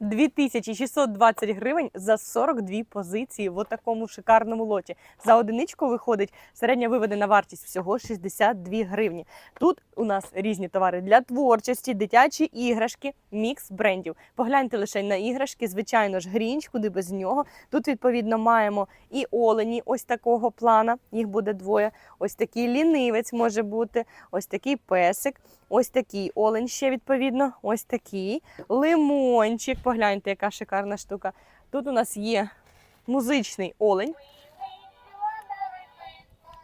2620 гривень за 42 позиції в такому шикарному лоті. За одиничку виходить середня виведена вартість всього 62 гривні. Тут у нас різні товари для творчості, дитячі іграшки, мікс брендів. Погляньте лише на іграшки, звичайно ж, грінч, куди без нього. Тут відповідно маємо і олені, ось такого плана. Їх буде двоє. Ось такий лінивець може бути, ось такий песик. Ось такий олень ще відповідно, ось такий лимончик. Погляньте, яка шикарна штука. Тут у нас є музичний олень.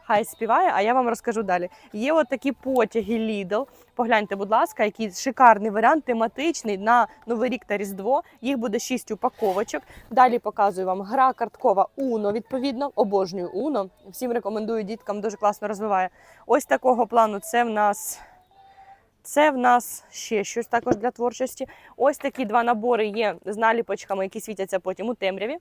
Хай співає, а я вам розкажу далі. Є от такі потяги Lidl. Погляньте, будь ласка, який шикарний варіант, тематичний на Новий рік та Різдво. Їх буде 6 упаковочок. Далі показую вам гра карткова Uno, відповідно, обожнюю Uno. Всім рекомендую діткам, дуже класно розвиває. Ось такого плану це в нас. Це в нас ще щось також для творчості. Ось такі два набори є з наліпочками, які світяться потім у темряві.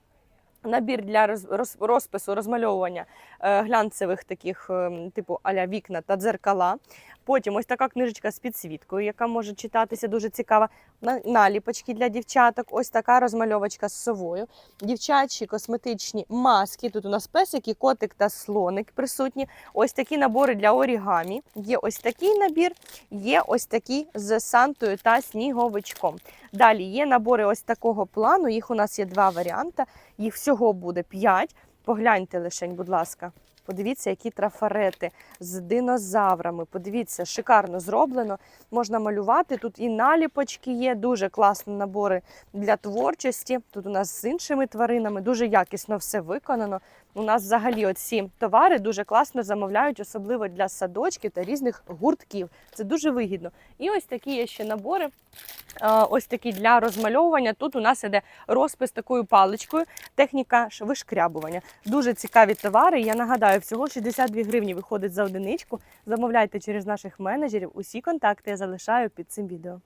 Набір для роз, роз, розпису, розмальовування е, глянцевих таких, е, типу аля вікна та дзеркала. Потім ось така книжечка з підсвіткою, яка може читатися, дуже цікава. Наліпочки для дівчаток, ось така розмальовочка з совою. Дівчачі косметичні маски. Тут у нас песики, котик та слоник присутні. Ось такі набори для орігамі. Є ось такий набір, є ось такий з сантою та сніговичком. Далі є набори ось такого плану. Їх у нас є два варіанти. Їх всього буде 5. Погляньте лишень, будь ласка. Подивіться, які трафарети з динозаврами. Подивіться, шикарно зроблено. Можна малювати. Тут і наліпочки є, дуже класні набори для творчості. Тут у нас з іншими тваринами дуже якісно все виконано. У нас взагалі оці товари дуже класно замовляють, особливо для садочків та різних гуртків. Це дуже вигідно. І ось такі є ще набори. Ось такі для розмальовування. Тут у нас іде розпис такою паличкою, техніка вишкрябування. Дуже цікаві товари. Я нагадаю, всього 62 гривні виходить за одиничку. Замовляйте через наших менеджерів. Усі контакти я залишаю під цим відео.